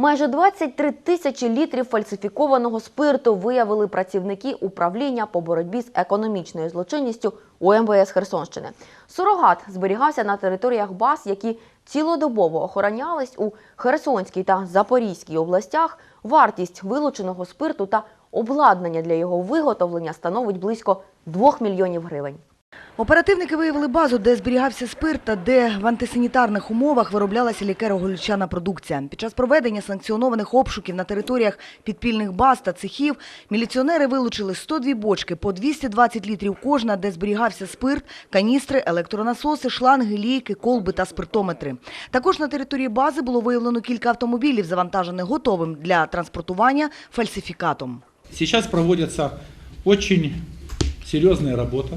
Майже 23 тисячі літрів фальсифікованого спирту виявили працівники управління по боротьбі з економічною злочинністю у МВС Херсонщини. Сурогат зберігався на територіях баз, які цілодобово охоронялись у Херсонській та Запорізькій областях. Вартість вилученого спирту та обладнання для його виготовлення становить близько 2 мільйонів гривень. Оперативники виявили базу, де зберігався спирт та де в антисанітарних умовах вироблялася лікеро-горілчана продукція. Під час проведення санкціонованих обшуків на територіях підпільних баз та цехів міліціонери вилучили 102 бочки по 220 літрів кожна, де зберігався спирт, каністри, електронасоси, шланги, лійки, колби та спиртометри. Також на території бази було виявлено кілька автомобілів, завантажених готовим для транспортування фальсифікатом. Сейчас проводится очень серьезная работа,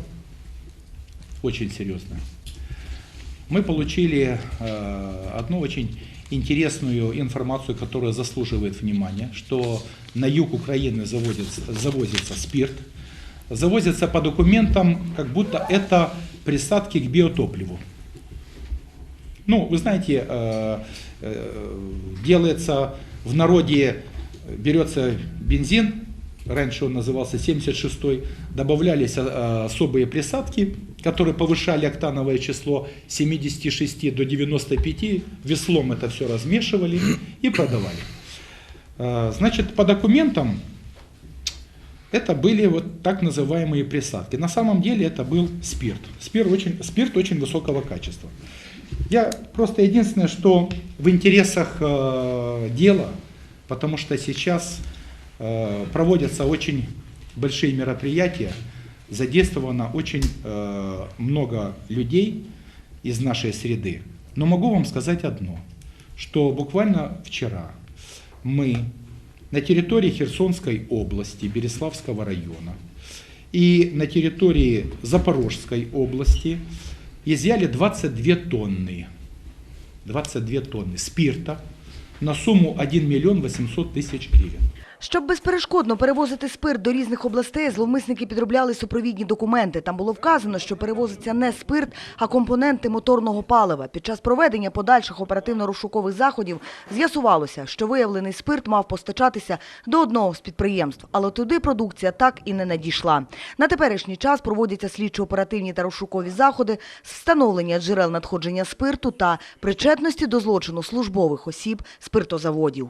очень серьезная. Мы получили э, одну очень интересную информацию, которая заслуживает внимания, что на юг Украины заводится, завозится спирт, завозится по документам, как будто это присадки к биотопливу. Ну, вы знаете, э, э, делается в народе, берется бензин, раньше он назывался 76-й, добавлялись особые присадки, которые повышали октановое число с 76 до 95, веслом это все размешивали и продавали. Э, Значит, по документам это были вот так называемые присадки. На самом деле это был спирт. Спирт очень, спирт очень высокого качества. Я просто единственное, что в интересах э, дела, потому что сейчас э, проводятся очень большие мероприятия, задействовано очень э, много людей из нашей среды. Но могу вам сказать одно, что буквально вчера мы на территории Херсонской области, Береславского района и на территории Запорожской области изъяли 22 тонны, 22 тонны спирта на сумму 1 миллион 800 тысяч гривен. Щоб безперешкодно перевозити спирт до різних областей, зловмисники підробляли супровідні документи. Там було вказано, що перевозиться не спирт, а компоненти моторного палива. Під час проведення подальших оперативно-розшукових заходів з'ясувалося, що виявлений спирт мав постачатися до одного з підприємств, але туди продукція так і не надійшла. На теперішній час проводяться слідчо-оперативні та розшукові заходи з встановлення джерел надходження спирту та причетності до злочину службових осіб спиртозаводів.